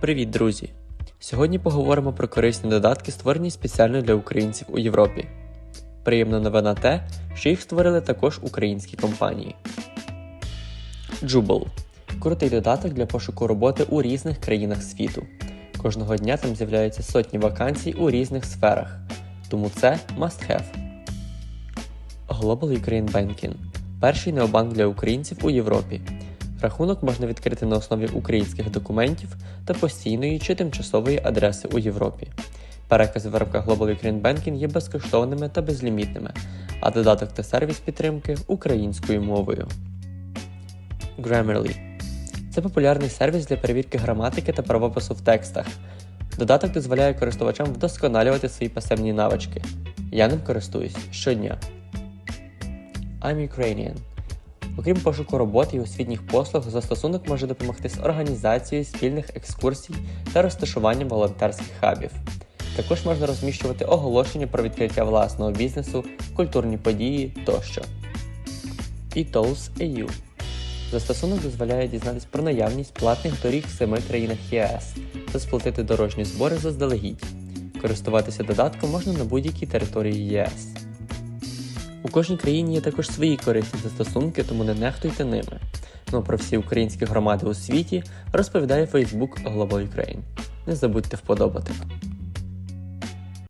Привіт, друзі! Сьогодні поговоримо про корисні додатки, створені спеціально для українців у Європі. Приємна новина те, що їх створили також українські компанії. Jubal – крутий додаток для пошуку роботи у різних країнах світу. Кожного дня там з'являються сотні вакансій у різних сферах, тому це must have. Global Ukraine Banking – перший необанк для українців у Європі. Рахунок можна відкрити на основі українських документів та постійної чи тимчасової адреси у Європі. Перекази в рамках Global Ukraine Banking є безкоштовними та безлімітними, а додаток та сервіс підтримки українською мовою. Grammarly це популярний сервіс для перевірки граматики та правопису в текстах. Додаток дозволяє користувачам вдосконалювати свої писемні навички. Я ним користуюсь щодня. I'm Ukrainian Окрім пошуку роботи і освітніх послуг, застосунок може допомогти з організацією спільних екскурсій та розташуванням волонтерських хабів. Також можна розміщувати оголошення про відкриття власного бізнесу, культурні події тощо. eTolls.eu Застосунок дозволяє дізнатися про наявність платних доріг в семи країнах ЄС та сплатити дорожні збори заздалегідь. Користуватися додатком можна на будь-якій території ЄС. У кожній країні є також свої корисні застосунки, тому не нехтуйте ними. Ну про всі українські громади у світі розповідає Facebook Global Ukraine. Не забудьте вподобати.